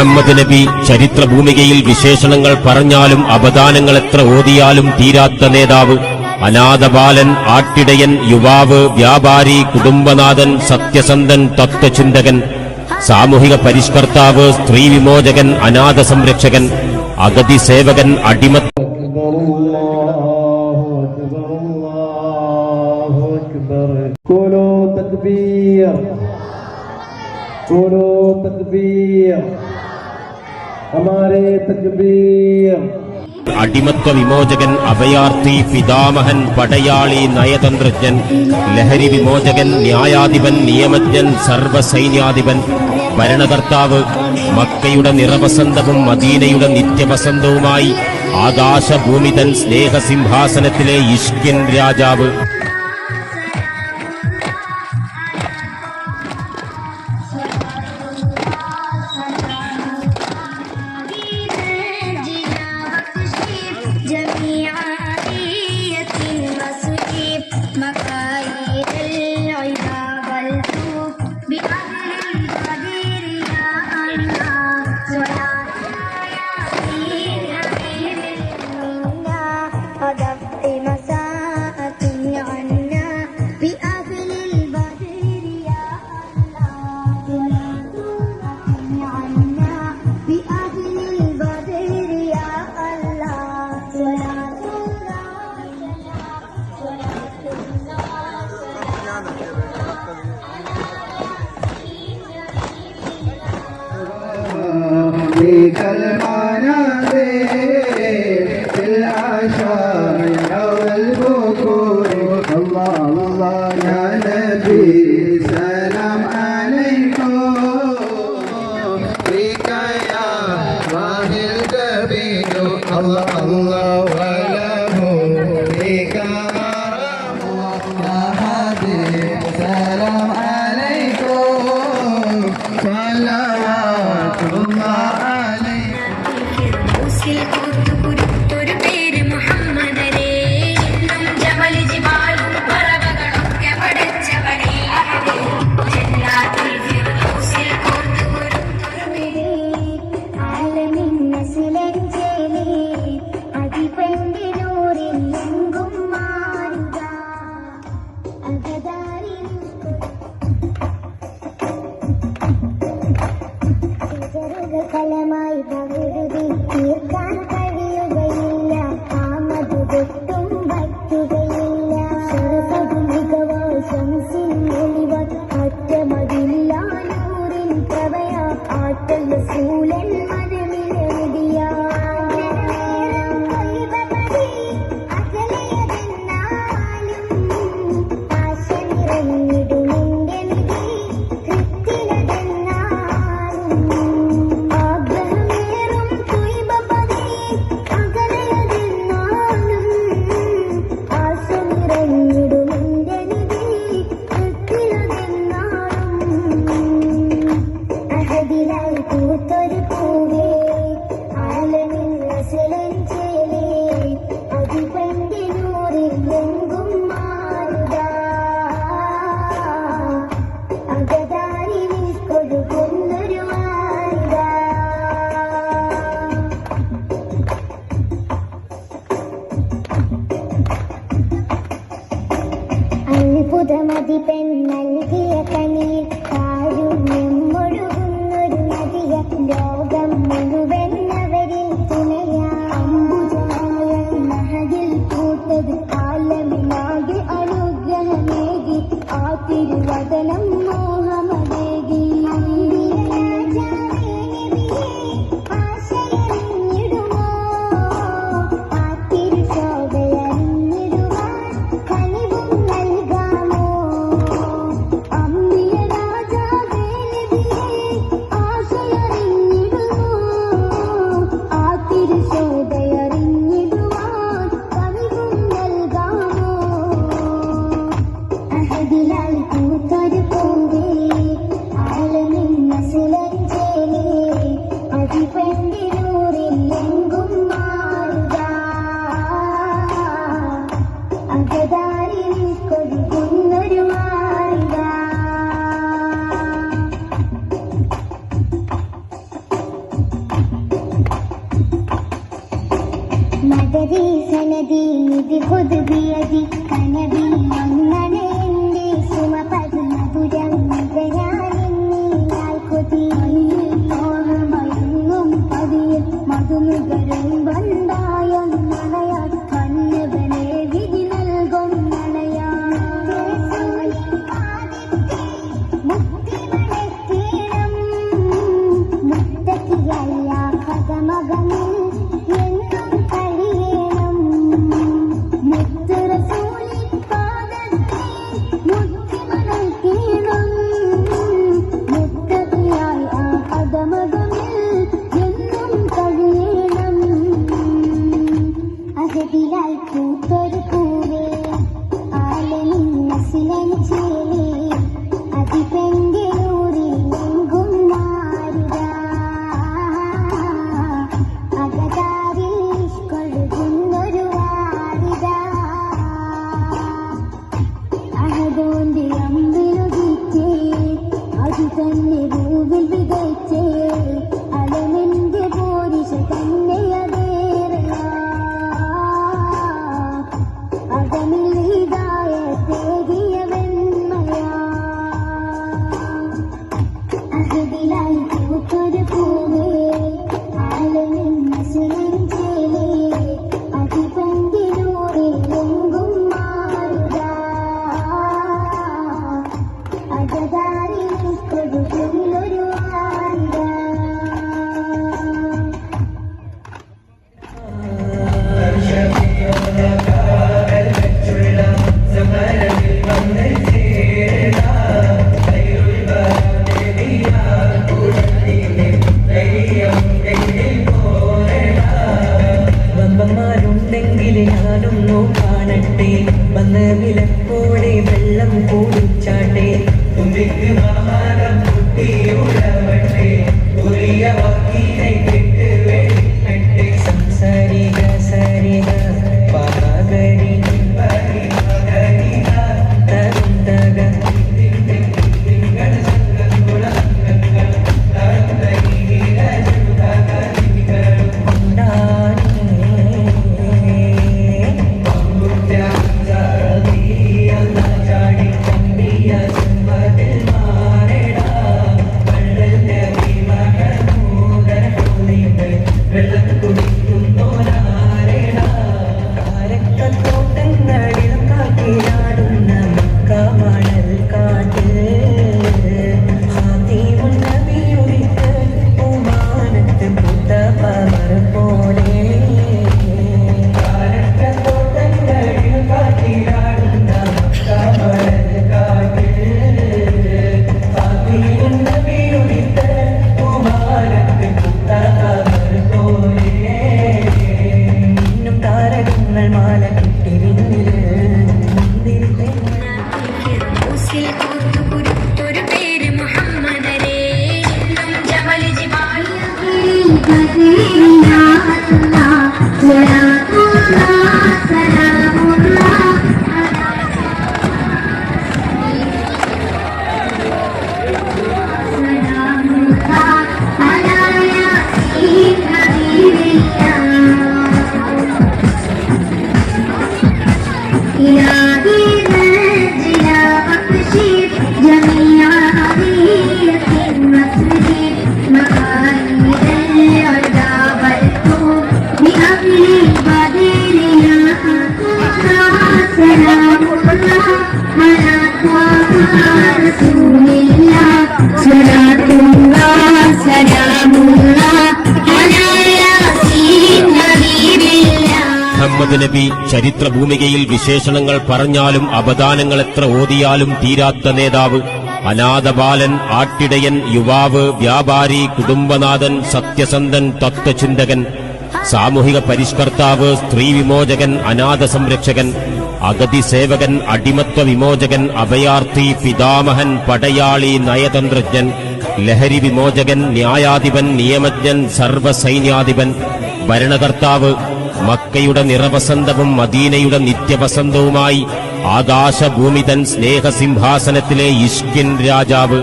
മുഹമ്മദ് നബി ചരിത്ര ഭൂമികയിൽ വിശേഷണങ്ങൾ പറഞ്ഞാലും അവദാനങ്ങൾ എത്ര ഓതിയാലും തീരാത്ത നേതാവ് അനാഥബാലൻ ആട്ടിടയൻ യുവാവ് വ്യാപാരി കുടുംബനാഥൻ സത്യസന്ധൻ തത്വചിന്തകൻ സാമൂഹിക പരിഷ്കർത്താവ് സ്ത്രീ വിമോചകൻ അനാഥ സംരക്ഷകൻ അഗതി സേവകൻ അടിമ تكبير قولوا അടിമത്വ വിമോചകൻ അഭയാർത്ഥി പിതാമഹൻ പടയാളി നയതന്ത്രജ്ഞൻ ലഹരി വിമോചകൻ ന്യായാധിപൻ നിയമജ്ഞൻ സർവസൈന്യാധിപൻ ഭരണകർത്താവ് മക്കയുടെ നിറവസന്തവും മദീനയുടെ നിത്യവസന്തവുമായി ആകാശഭൂമിതൻ സ്നേഹസിംഹാസനത്തിലെ ഇഷ്കിൻ രാജാവ്. Allah. മദരി സനദി നിധി ഖുദ് ബിയദി കനബി മന്നനെ എന്റെ സുമ പദ്മപുരം നികരാനിന്നിലാൽ കൊതി ഓർമ്മയെങ്ങും പതിയെ മധുനുകരം വണ്ടായം വെള്ളം കൂടിച്ചാട്ടെ തുമ്പിക്ക് കുട്ടിയുള്ളവട്ടെ ഉറിയ വാക്കിനെ മുഹമ്മദ് ചരിത്ര ഭൂമികയിൽ വിശേഷണങ്ങൾ പറഞ്ഞാലും അപദാനങ്ങൾ എത്ര ഓതിയാലും തീരാത്ത നേതാവ്. അനാഥബാലൻ ആട്ടിടയൻ യുവാവ് വ്യാപാരി കുടുംബനാഥൻ സത്യസന്ധൻ തത്വചിന്തകൻ സാമൂഹിക പരിഷ്കർത്താവ് സ്ത്രീ വിമോചകൻ അനാഥ സംരക്ഷകൻ അഗതി സേവകൻ അടിമത്വ വിമോചകൻ അഭയാർത്ഥി പിതാമഹൻ പടയാളി നയതന്ത്രജ്ഞൻ ലഹരി വിമോചകൻ ന്യായാധിപൻ നിയമജ്ഞൻ സർവസൈന്യാധിപൻ ഭരണകർത്താവ് മക്കയുടെ നിറവസന്തവും മദീനയുടെ നിത്യവസന്തവുമായി ആകാശഭൂമിതൻ സ്നേഹസിംഹാസനത്തിലെ ഇഷ്കിൻ രാജാവ്